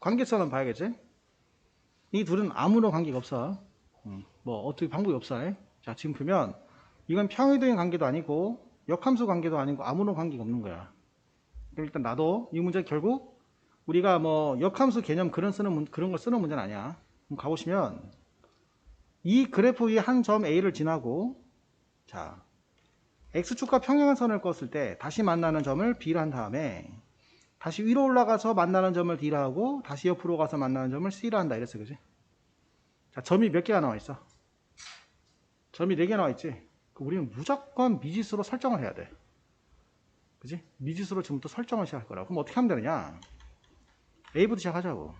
관계성은 봐야겠지? 이 둘은 아무런 관계가 없어. 음, 뭐 어떻게 방법이 없어. 에? 자 지금 보면 이건 평행적인 관계도 아니고 역함수 관계도 아니고 아무런 관계가 없는 거야. 그럼 일단 나도 이 문제 결국 우리가 뭐 역함수 개념 그런 쓰는 문- 그런 걸 쓰는 문제는 아니야. 그럼 가보시면 이 그래프 위에 한점 A를 지나고 자 x축과 평행선을 껐을 때 다시 만나는 점을 B로 한 다음에 다시 위로 올라가서 만나는 점을 D로 하고 다시 옆으로 가서 만나는 점을 C로 한다 이랬어 그지? 자 점이 몇 개가 나와 있어? 점이 4개 나와 있지? 그럼 우리는 무조건 미지수로 설정을 해야 돼 그지? 미지수로 지금부터 설정을 시작할 거라고 그럼 어떻게 하면 되느냐 A부터 시작하자고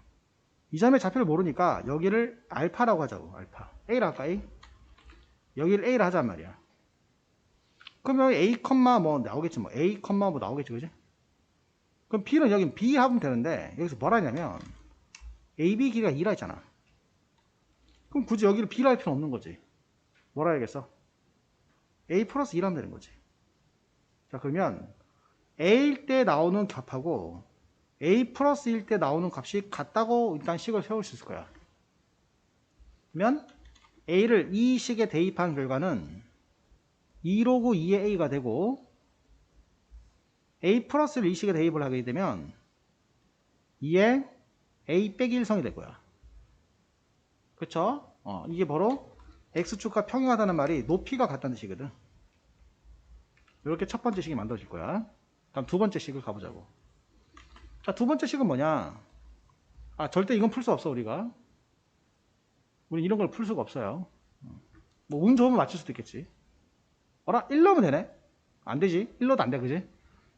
이 점의 좌표를 모르니까 여기를 알파라고 하자고 알파 A라 할까 A? 여기를 A라 하잔 말이야 그러면 A, 뭐 나오겠지 뭐 A, 뭐 나오겠지 그지? 그럼 B는 여기 B 하면 되는데 여기서 뭐라 하냐면 AB 길이가 2라 했잖아. 그럼 굳이 여기를 B라 할 필요 없는 거지. 뭐라 해야겠어? A 플러스 2라 하면 되는 거지. 자 그러면 A일 때 나오는 값하고 A 플러스일 때 나오는 값이 같다고 일단 식을 세울 수 있을 거야. 그러면 A를 이 식에 대입한 결과는 2로그 2의 A가 되고 A 플러스를 이 식에 대입을 하게 되면 2의 A 빼기 1성이 될 거야. 그쵸? 어, 이게 바로 X축과 평행하다는 말이 높이가 같다는 뜻이거든. 이렇게 첫 번째 식이 만들어질 거야. 다음 두 번째 식을 가보자고. 자, 두 번째 식은 뭐냐? 아, 절대 이건 풀 수 없어, 우리가. 우리 이런 걸 풀 수가 없어요. 뭐, 운 좋으면 맞출 수도 있겠지. 어라? 1 넣으면 되네? 안 되지. 1 넣어도 안 돼, 그지?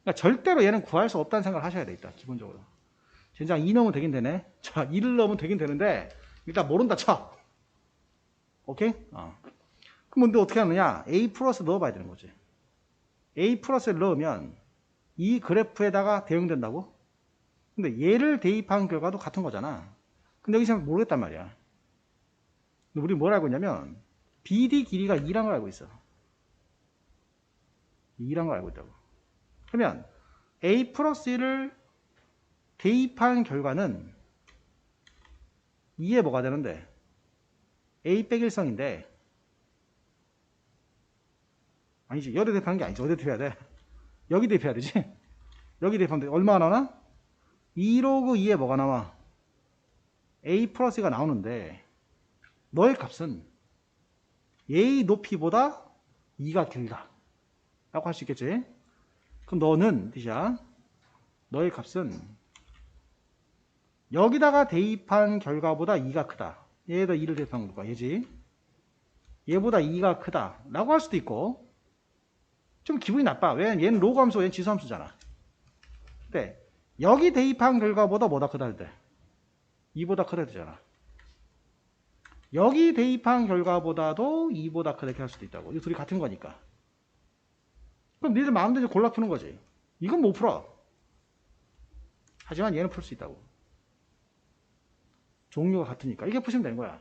그러니까 절대로 얘는 구할 수 없다는 생각을 하셔야 돼, 일단, 기본적으로. 젠장 2 넣으면 되긴 되네. 자, 2를 넣으면 되긴 되는데, 일단 모른다 쳐. 오케이? 어. 그럼 근데 어떻게 하느냐? A 플러스 넣어봐야 되는 거지. A 플러스를 넣으면 이 그래프에다가 대응된다고? 근데 얘를 대입한 결과도 같은 거잖아. 근데 여기서 모르겠단 말이야. 근데 우리 뭘 알고 있냐면, BD 길이가 2란 걸 알고 있어. 2란 걸 알고 있다고. 그러면 A 플러스 1을 대입한 결과는 2에 뭐가 되는데? A 빼기 1성인데 아니지 여기 대입하는 게 아니지. 어디 대입해야 돼? 여기 대입해야 되지? 여기 대입하면 돼. 얼마가 나오나? 2로그 2에 뭐가 나와? A 플러스가 나오는데 너의 값은 A 높이보다 2가 길다 라고 할 수 있겠지 그럼 너는 뜻이야 너의 값은 여기다가 대입한 결과보다 2가 크다. 얘에다 2를 대입한 거야. 얘지. 얘보다 2가 크다. 라고 할 수도 있고 좀 기분이 나빠. 왜냐면 얘는 함수, 얘는 지수 함수잖아. 근데 여기 대입한 결과보다 뭐다 크다 할 때? 2보다 크다 되잖아. 여기 대입한 결과보다도 2보다 크다 이렇게 할 수도 있다고. 이 둘이 같은 거니까. 그럼 니들 마음대로 골라 푸는 거지. 이건 못 풀어. 하지만 얘는 풀 수 있다고. 종류가 같으니까. 이게 푸시면 되는 거야.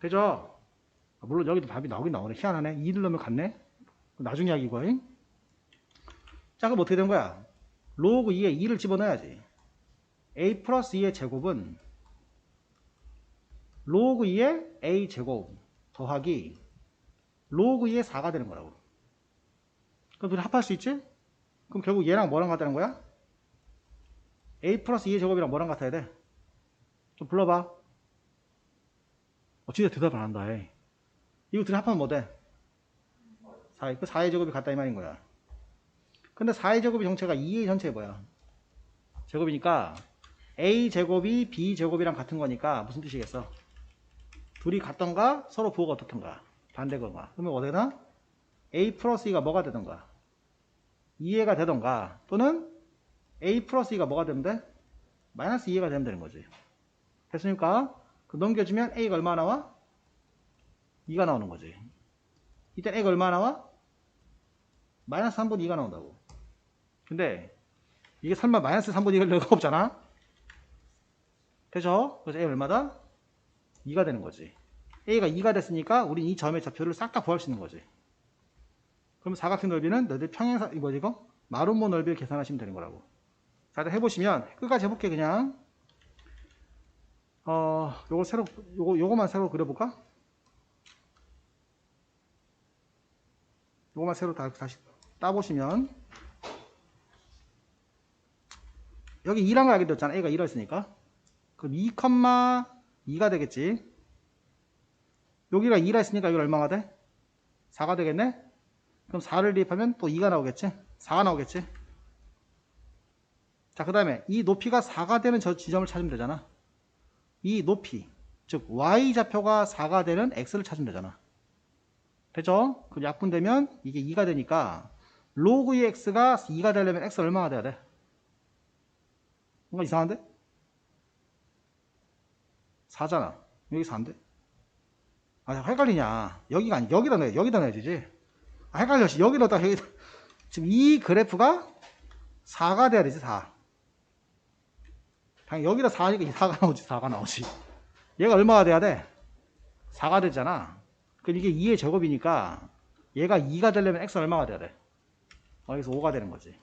되죠? 아, 물론 여기도 답이 나오긴 나오네. 희한하네. 2를 넣으면 같네? 나중 이야기고. 잉? 자, 그럼 어떻게 된 거야? 로그 2에 2를 집어넣어야지. a 플러스 2의 제곱은 로그 2의 a 제곱 더하기 로그 2의 4가 되는 거라고. 그럼 둘이 합할 수 있지? 그럼 결국 얘랑 뭐랑 같다는 거야? a 플러스 2의 제곱이랑 뭐랑 같아야 돼? 좀 불러봐. 어, 진짜 대답을 안 한다. 해. 이거 둘이 합하면 뭐 돼? 4, 그 4의 제곱이 같다 이 말인 거야. 근데 4의 제곱의 정체가 2의 전체에 뭐야? 제곱이니까 a 제곱이 b 제곱이랑 같은 거니까 무슨 뜻이겠어? 둘이 같던가 서로 부호가 어떻던가 반대거나 그러면 어떻게 되나? A 플러스 2가 뭐가 되던가 2해가 되던가 또는 a 플러스 2가 뭐가 되면 돼? 마이너스 2해가 되면 되는 거지. 됐습니까? 그 넘겨주면 a가 얼마 나와? 2가 나오는 거지. 이때 a가 얼마 나와? 마이너스 3분의 2가 나온다고. 근데 이게 설마 마이너스 3분의 2가 리가 없잖아? 되죠? 그래서 a 얼마다? 2가 되는 거지. a가 2가 됐으니까 우린 이 점의 좌표를 싹 다 구할 수 있는 거지. 그럼 사각형 넓이는 너희들 평행사, 이 뭐지 이거? 마름모 넓이를 계산하시면 되는 거라고. 자, 일단 해보시면 끝까지 해볼게 그냥. 어, 요거 새로, 요거, 요거만 새로 그려볼까? 요거만 새로 다, 다시 따보시면, 여기 2란 걸 알게 됐잖아. A가 1어 있으니까. 그럼 2,2가 되겠지. 여기가 2라 있으니까 여기 얼마가 돼? 4가 되겠네? 그럼 4를 대입하면 또 2가 나오겠지? 4가 나오겠지? 자, 그 다음에 이 높이가 4가 되는 저 지점을 찾으면 되잖아. 이 높이, 즉 y 좌표가 4가 되는 x를 찾으면 되잖아. 되죠? 그 약분되면 이게 2가 되니까 로그 2x가 2가 되려면 x 얼마가 돼야 돼? 뭔가 이상한데? 4잖아. 여기 4인데? 아, 헷갈리냐. 여기가 아니, 여기다 넣어야, 여기다 넣어야 되지. 아, 헷갈려. 씨. 여기 넣었다, 여기 지금 이 그래프가 4가 돼야 되지, 4. 당연히 여기다 4니까 이 4가 나오지, 4가 나오지. 얘가 얼마가 돼야 돼? 4가 되잖아. 그럼 이게 2의 제곱이니까 얘가 2가 되려면 x 얼마가 돼야 돼? 어, 여기서 5가 되는 거지.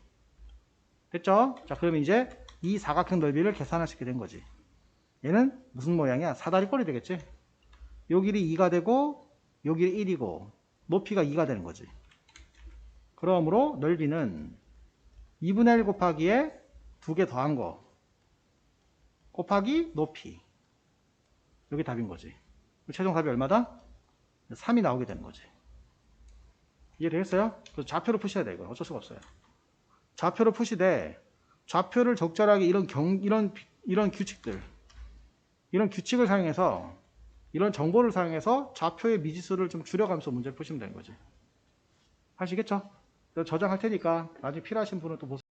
됐죠? 자, 그러면 이제 이 사각형 넓이를 계산할 수 있게 된 거지. 얘는 무슨 모양이야? 사다리 꼴이 되겠지? 요 길이 2가 되고 요 길이 1이고 높이가 2가 되는 거지. 그러므로 넓이는 2분의 1 곱하기에 두 개 더한 거 곱하기 높이 여기 답인 거지. 최종 답이 얼마다? 3이 나오게 되는 거지. 이해되겠어요? 그래서 좌표로 푸셔야 돼, 이거. 어쩔 수가 없어요. 좌표로 푸시되, 좌표를 적절하게 이런 경, 이런, 이런 규칙들, 이런 규칙을 사용해서, 이런 정보를 사용해서 좌표의 미지수를 좀 줄여가면서 문제를 푸시면 되는 거지. 하시겠죠? 저장할 테니까 나중에 필요하신 분은 또 보세요.